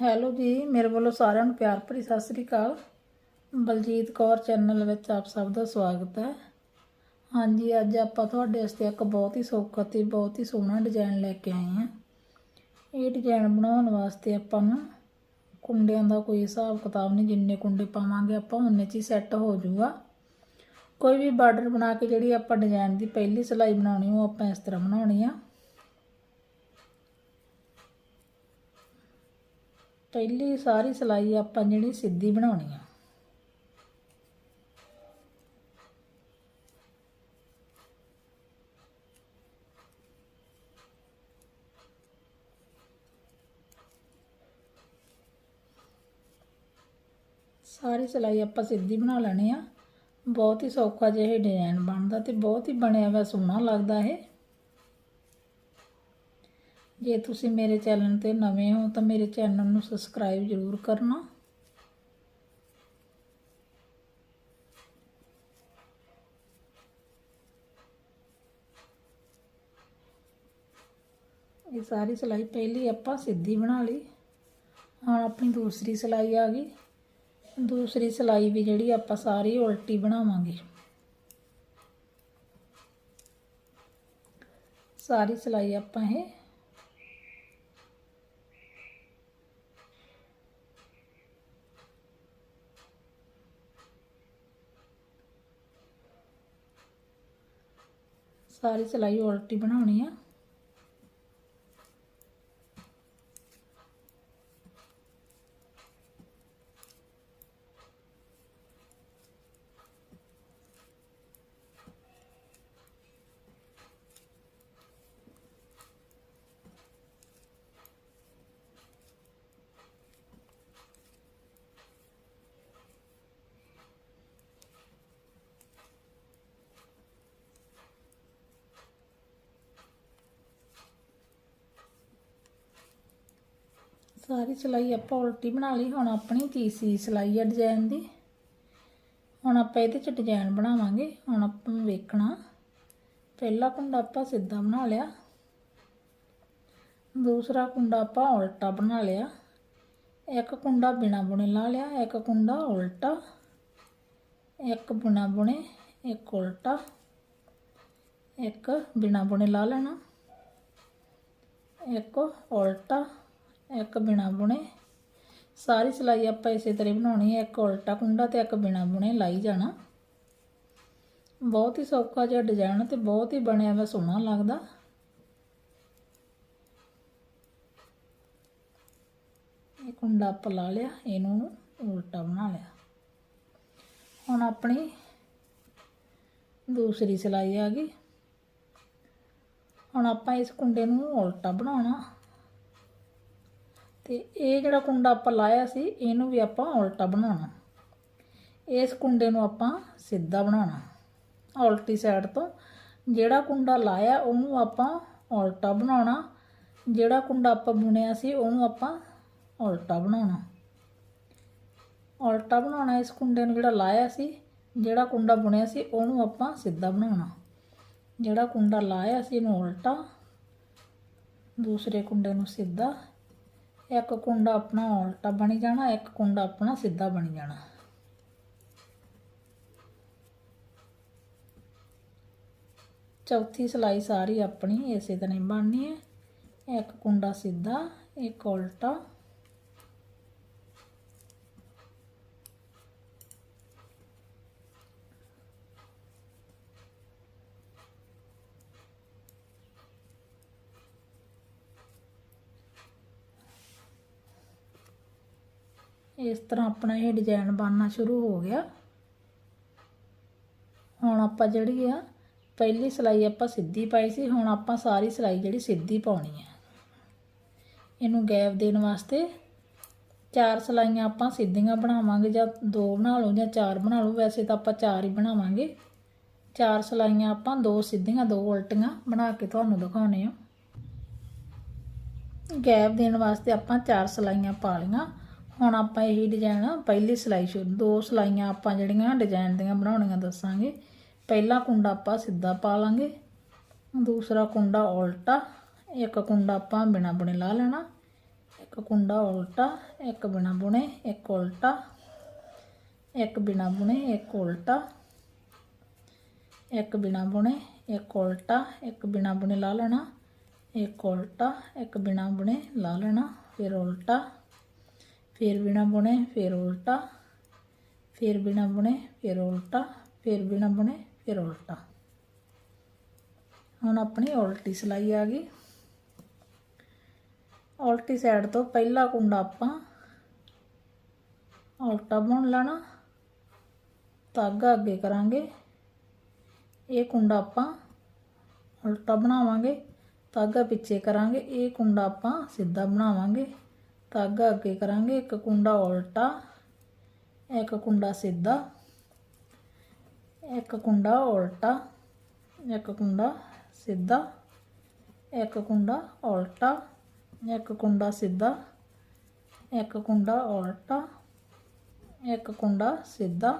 Hello ਜੀ, ਮੇਰੇ ਵੱਲੋਂ ਸਾਰਿਆਂ ਨੂੰ ਪਿਆਰ ਭਰੀ ਸਤਿ ਸ੍ਰੀ ਅਕਾਲ। ਬਲਜੀਤ ਕੌਰ ਚੈਨਲ ਵਿੱਚ ਆਪ ਸਭ ਦਾ ਸਵਾਗਤ ਹੈ। ਹਾਂਜੀ, ਅੱਜ ਆਪਾਂ ਤੁਹਾਡੇ ਵਾਸਤੇ ਇੱਕ ਬਹੁਤ ਹੀ ਸੌਖਾ ਤੇ ਬਹੁਤ ਹੀ ਸੋਹਣਾ ਡਿਜ਼ਾਈਨ ਲੈ ਕੇ ਆਏ ਹਾਂ। ਇਹ ਡਿਜ਼ਾਈਨ ਬਣਾਉਣ ਵਾਸਤੇ ਆਪਾਂ ਨੂੰ ਕੁੰਡਿਆਂ ਦਾ ਕੋਈ ਹਿਸਾਬ ਕਿਤਾਬ ਨਹੀਂ, ਜਿੰਨੇ ਕੁੰਡੇ ਪਾਵਾਂਗੇ ਆਪਾਂ, ਉਨੇ 'ਚ ਹੀ ਸੈੱਟ ਹੋ ਜਾਊਗਾ। ਕੋਈ ਵੀ ਬਾਰਡਰ ਬਣਾ ਕੇ ਜਿਹੜੀ ਆਪਾਂ ਡਿਜ਼ਾਈਨ ਦੀ ਪਹਿਲੀ ਸਿਲਾਈ ਬਣਾਉਣੀ, ਉਹ ਆਪਾਂ ਇਸ ਤਰ੍ਹਾਂ ਬਣਾਉਣੀ ਆ। ਪਹਿਲੀ ਸਾਰੀ ਸਿਲਾਈ ਆਪਾਂ ਜਿਹੜੀ ਸਿੱਧੀ ਬਣਾਉਣੀ ਆ। ਸਾਰੀ ਸਿਲਾਈ ਆਪਾਂ ਸਿੱਧੀ ਬਣਾ ਲੈਣੀ ਆ। ਬਹੁਤ ਹੀ ਸੌਖਾ ਜਿਹਾ ਇਹ ਡਿਜ਼ਾਈਨ ਬਣਦਾ ਤੇ ਬਹੁਤ ਹੀ ਬਣਿਆ ਹੋਇਆ ਸੋਹਣਾ ਲੱਗਦਾ ਇਹ। ਜੇ ਤੁਸੀਂ ਮੇਰੇ ਚੈਨਲ ਤੇ ਨਵੇਂ ਹੋ ਤਾਂ ਮੇਰੇ ਚੈਨਲ ਨੂੰ ਸਬਸਕ੍ਰਾਈਬ ਜ਼ਰੂਰ ਕਰਨਾ। ਇਹ ਸਾਰੀ ਸਿਲਾਈ ਪਹਿਲੀ ਆਪਾਂ ਸਿੱਧੀ ਬਣਾ ਲਈ। ਹੁਣ ਆਪਣੀ ਦੂਸਰੀ ਸਿਲਾਈ ਆ ਗਈ। ਦੂਸਰੀ ਸਿਲਾਈ ਵੀ ਜਿਹੜੀ ਆਪਾਂ ਸਾਰੀ ਉਲਟੀ ਬਣਾਵਾਂਗੇ। ਸਾਰੀ ਸਿਲਾਈ ਆਪਾਂ ਇਹ ਸਾਰੀ ਸਿਲਾਈ ਉਲਟੀ ਬਣਾਉਣੀ ਆ। ਸਾਰੀ ਸਿਲਾਈ ਆਪਾਂ ਉਲਟੀ ਬਣਾ ਲਈ, ਹੁਣ ਆਪਣੀ ਤੀਸਰੀ ਸਿਲਾਈ ਆ ਡਿਜ਼ਾਈਨ ਦੀ। ਹੁਣ ਆਪਾਂ ਇਹਦੇ ਚ ਡਿਜ਼ਾਈਨ ਬਣਾਵਾਂਗੇ, ਹੁਣ ਆਪਾਂ ਨੂੰ ਵੇਖਣਾ। ਪਹਿਲਾ ਕੁੰਡਾ ਆਪਾਂ ਸਿੱਧਾ ਬਣਾ ਲਿਆ। ਦੂਸਰਾ ਕੁੰਡਾ ਆਪਾਂ ਉਲਟਾ ਬਣਾ ਲਿਆ। ਇੱਕ ਕੁੰਡਾ ਬਿਨਾ ਬੁਣੇ ਲਾ ਲਿਆ, ਇੱਕ ਕੁੰਡਾ ਉਲਟਾ। ਇੱਕ ਬਿਨਾ ਬੁਣੇ, ਇੱਕ ਉਲਟਾ। ਇੱਕ ਬਿਨਾ ਬੁਣੇ ਲਾ ਲੈਣਾ। ਇੱਕ ਉਲਟਾ। ਇੱਕ ਬਿਨਾ ਬੁਣੇ। ਸਾਰੀ ਸਿਲਾਈ ਆਪਾਂ ਇਸੇ ਤਰ੍ਹਾਂ ਬਣਾਉਣੀ ਹੈ। ਇੱਕ ਉਲਟਾ ਕੁੰਡਾ ਤੇ ਇੱਕ ਬਿਨਾ ਬੁਣੇ ਲਾਈ ਜਾਣਾ। ਬਹੁਤ ਹੀ ਸੌਖਾ ਜਿਹਾ ਡਿਜ਼ਾਈਨ ਤੇ ਬਹੁਤ ਹੀ ਬਣਿਆ ਵਾ, ਸੋਹਣਾ ਲੱਗਦਾ। ਇਹ ਕੁੰਡਾ ਆਪਾਂ ਲਾ ਲਿਆ, ਇਹਨੂੰ ਉਲਟਾ ਬਣਾ ਲਿਆ। ਹੁਣ ਆਪਣੀ ਦੂਸਰੀ ਸਿਲਾਈ ਆ ਗਈ। ਹੁਣ ਆਪਾਂ ਇਸ ਕੁੰਡੇ ਨੂੰ ਉਲਟਾ ਬਣਾਉਣਾ। ਤੇ ਇਹ ਜਿਹੜਾ ਕੁੰਡਾ ਆਪਾਂ ਲਾਇਆ ਸੀ, ਇਹਨੂੰ ਵੀ ਆਪਾਂ ਉਲਟਾ ਬਣਾਉਣਾ। ਇਸ ਕੁੰਡੇ ਨੂੰ ਆਪਾਂ ਸਿੱਧਾ ਬਣਾਉਣਾ। ਉਲਟੀ ਸਾਈਡ ਤੋਂ ਜਿਹੜਾ ਕੁੰਡਾ ਲਾਇਆ, ਉਹਨੂੰ ਆਪਾਂ ਉਲਟਾ ਬਣਾਉਣਾ। ਜਿਹੜਾ ਕੁੰਡਾ ਆਪਾਂ ਬੁਣਿਆ ਸੀ, ਉਹਨੂੰ ਆਪਾਂ ਉਲਟਾ ਬਣਾਉਣਾ। ਉਲਟਾ ਬਣਾਉਣਾ, ਇਸ ਕੁੰਡੇ ਨੂੰ ਜਿਹੜਾ ਲਾਇਆ ਸੀ, ਜਿਹੜਾ ਕੁੰਡਾ ਬੁਣਿਆ ਸੀ, ਉਹਨੂੰ ਆਪਾਂ ਸਿੱਧਾ ਬਣਾਉਣਾ। ਜਿਹੜਾ ਕੁੰਡਾ ਲਾਇਆ ਸੀ, ਇਹਨੂੰ ਉਲਟਾ, ਦੂਸਰੇ ਕੁੰਡੇ ਨੂੰ ਸਿੱਧਾ ਇੱਕ ਕੁੰਡਾ ਆਪਣਾ ਉਲਟਾ ਬਣੀ ਜਾਣਾ, ਇੱਕ ਕੁੰਡਾ ਆਪਣਾ ਸਿੱਧਾ ਬਣੀ ਜਾਣਾ। ਚੌਥੀ ਸਿਲਾਈ ਸਾਰੀ ਆਪਣੀ ਇਸੇ ਤਰ੍ਹਾਂ ਹੀ ਬਣਨੀ ਹੈ। ਇੱਕ ਕੁੰਡਾ ਸਿੱਧਾ, ਇੱਕ ਉਲਟਾ। ਇਸ ਤਰ੍ਹਾਂ ਆਪਣਾ ਇਹ ਡਿਜ਼ਾਈਨ ਬਣਨਾ ਸ਼ੁਰੂ ਹੋ ਗਿਆ। ਹੁਣ ਆਪਾਂ ਜਿਹੜੀ ਆ, ਪਹਿਲੀ ਸਿਲਾਈ ਆਪਾਂ ਸਿੱਧੀ ਪਾਈ ਸੀ, ਹੁਣ ਆਪਾਂ ਸਾਰੀ ਸਿਲਾਈ ਜਿਹੜੀ ਸਿੱਧੀ ਪਾਉਣੀ ਹੈ ਇਹਨੂੰ ਗੈਪ ਦੇਣ ਵਾਸਤੇ ਚਾਰ ਸਿਲਾਈਆਂ ਆਪਾਂ ਸਿੱਧੀਆਂ ਬਣਾਵਾਂਗੇ ਜਾਂ ਦੋ ਬਣਾ ਲਓ ਜਾਂ ਚਾਰ ਬਣਾ ਲਓ, ਵੈਸੇ ਤਾਂ ਆਪਾਂ ਚਾਰ ਹੀ ਬਣਾਵਾਂਗੇ। ਚਾਰ ਸਿਲਾਈਆਂ ਆਪਾਂ ਦੋ ਸਿੱਧੀਆਂ, ਦੋ ਉਲਟੀਆਂ ਬਣਾ ਕੇ ਤੁਹਾਨੂੰ ਦਿਖਾਉਣੇ ਆ। ਗੈਪ ਦੇਣ ਵਾਸਤੇ ਆਪਾਂ ਚਾਰ ਸਿਲਾਈਆਂ ਪਾ ਲਈਆਂ। ਹੁਣ ਆਪਾਂ ਇਹੀ ਡਿਜ਼ਾਈਨ ਪਹਿਲੀ ਸਿਲਾਈ ਸ਼ੁਰੂ, ਦੋ ਸਿਲਾਈਆਂ ਆਪਾਂ ਜਿਹੜੀਆਂ ਡਿਜ਼ਾਈਨ ਦੀਆਂ ਬਣਾਉਣੀਆਂ ਦੱਸਾਂਗੇ। ਪਹਿਲਾ ਕੁੰਡਾ ਆਪਾਂ ਸਿੱਧਾ ਪਾ ਲਾਂਗੇ, ਦੂਸਰਾ ਕੁੰਡਾ ਉਲਟਾ, ਇੱਕ ਕੁੰਡਾ ਆਪਾਂ ਬਿਨਾ ਬੁਣੇ ਲਾ ਲੈਣਾ, ਇੱਕ ਕੁੰਡਾ ਉਲਟਾ, ਇੱਕ ਬਿਨਾ ਬੁਣੇ, ਇੱਕ ਉਲਟਾ, ਇੱਕ ਬਿਨਾ ਬੁਣੇ, ਇੱਕ ਉਲਟਾ, ਇੱਕ ਬਿਨਾ ਬੁਣੇ, ਇੱਕ ਉਲਟਾ, ਇੱਕ ਬਿਨਾ ਬੁਣੇ ਲਾ ਲੈਣਾ, ਇੱਕ ਉਲਟਾ, ਇੱਕ ਬਿਨਾ ਬੁਣੇ ਲਾ ਲੈਣਾ, ਫਿਰ ਉਲਟਾ ਫਿਰ ਬਿਨਾ ਬੁਣੇ ਫਿਰ ਉਲਟਾ। ਫਿਰ ਬਿਨਾ ਬੁਣੇ ਫਿਰ ਉਲਟਾ। ਫਿਰ ਬਿਨਾ ਬੁਣੇ ਫਿਰ ਉਲਟਾ। ਹੁਣ ਆਪਣੀ ਉਲਟੀ ਸਿਲਾਈ ਆ ਗਈ। ਉਲਟੀ ਸਾਈਡ ਤੋਂ ਪਹਿਲਾ ਕੁੰਡਾ ਆਪਾਂ ਉਲਟਾ ਬੁਣ ਲੈਣਾ। ਧਾਗਾ ਅੱਗੇ ਕਰਾਂਗੇ। ਇਹ ਕੁੰਡਾ ਆਪਾਂ ਉਲਟਾ ਬਣਾਵਾਂਗੇ। ਧਾਗਾ ਪਿੱਛੇ ਕਰਾਂਗੇ। ਇਹ ਕੁੰਡਾ ਆਪਾਂ ਸਿੱਧਾ ਬਣਾਵਾਂਗੇ। ਧਾਗਾ ਅੱਗੇ ਕਰਾਂਗੇ ਇੱਕ ਕੁੰਡਾ ਉਲਟਾ ਇੱਕ ਕੁੰਡਾ ਸਿੱਧਾ ਇੱਕ ਕੁੰਡਾ ਉਲਟਾ ਇੱਕ ਕੁੰਡਾ ਸਿੱਧਾ ਇੱਕ ਕੁੰਡਾ ਉਲਟਾ ਇੱਕ ਕੁੰਡਾ ਸਿੱਧਾ ਇੱਕ ਕੁੰਡਾ ਉਲਟਾ ਇੱਕ ਕੁੰਡਾ ਸਿੱਧਾ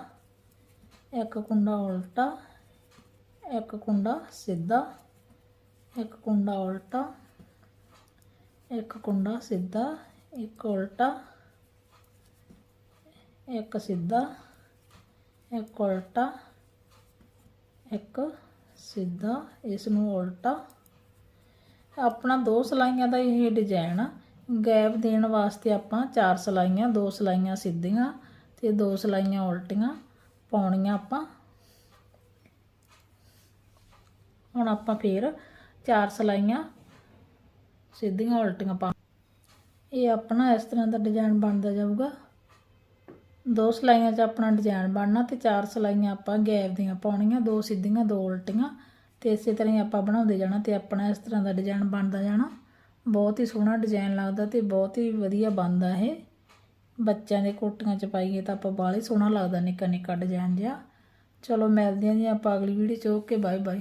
ਇੱਕ ਕੁੰਡਾ ਉਲਟਾ ਇੱਕ ਕੁੰਡਾ ਸਿੱਧਾ ਇੱਕ ਕੁੰਡਾ ਉਲਟਾ ਇੱਕ ਕੁੰਡਾ ਸਿੱਧਾ ਇੱਕ ਉਲਟਾ, ਇੱਕ ਸਿੱਧਾ, ਇੱਕ ਉਲਟਾ, ਇੱਕ ਸਿੱਧਾ ਇਸ ਨੂੰ ਉਲਟਾ। ਆਪਣਾ ਦੋ ਸਲਾਈਆਂ ਦਾ ਇਹ ਡਿਜ਼ਾਈਨ ਆ। ਗੈਪ ਦੇਣ ਵਾਸਤੇ ਆਪਾਂ ਚਾਰ ਸਲਾਈਆਂ, ਦੋ ਸਲਾਈਆਂ ਸਿੱਧੀਆਂ ਤੇ ਦੋ ਸਲਾਈਆਂ ਉਲਟੀਆਂ ਪਾਉਣੀਆਂ ਆਪਾਂ। ਹੁਣ ਆਪਾਂ ਫੇਰ ਚਾਰ ਸਲਾਈਆਂ ਸਿੱਧੀਆਂ ਉਲਟੀਆਂ ਪਾ ਇਹ ਆਪਣਾ ਇਸ ਤਰ੍ਹਾਂ ਦਾ ਡਿਜ਼ਾਈਨ ਬਣਦਾ ਜਾਊਗਾ। ਦੋ ਸਲਾਈਆਂ 'ਚ ਆਪਣਾ ਡਿਜ਼ਾਈਨ ਬਣਨਾ ਤੇ ਚਾਰ ਸਲਾਈਆਂ ਆਪਾਂ ਗੈਪ ਦੀਆਂ ਪਾਉਣੀਆਂ, ਦੋ ਸਿੱਧੀਆਂ, ਦੋ ਉਲਟੀਆਂ ਤੇ ਇਸੇ ਤਰ੍ਹਾਂ ਹੀ ਆਪਾਂ ਬਣਾਉਂਦੇ ਜਾਣਾ ਤੇ ਆਪਣਾ ਇਸ ਤਰ੍ਹਾਂ ਦਾ ਡਿਜ਼ਾਈਨ ਬਣਦਾ ਜਾਣਾ। ਬਹੁਤ ਹੀ ਸੋਹਣਾ ਡਿਜ਼ਾਈਨ ਲੱਗਦਾ ਤੇ ਬਹੁਤ ਹੀ ਵਧੀਆ ਬਣਦਾ ਇਹ। ਬੱਚਿਆਂ ਦੇ ਕੋਟੀਆਂ 'ਚ ਪਾਈਏ ਤਾਂ ਆਪਾਂ ਬਾਹਲਾ ਸੋਹਣਾ ਲੱਗਦਾ ਨਿੱਕਾ ਨਿੱਕਾ ਡਿਜ਼ਾਈਨ ਜਿਹਾ। ਚਲੋ ਮਿਲਦੇ ਹਾਂ ਜੀ ਆਪਾਂ ਅਗਲੀ ਵੀਡੀਓ 'ਚ। Okay bye bye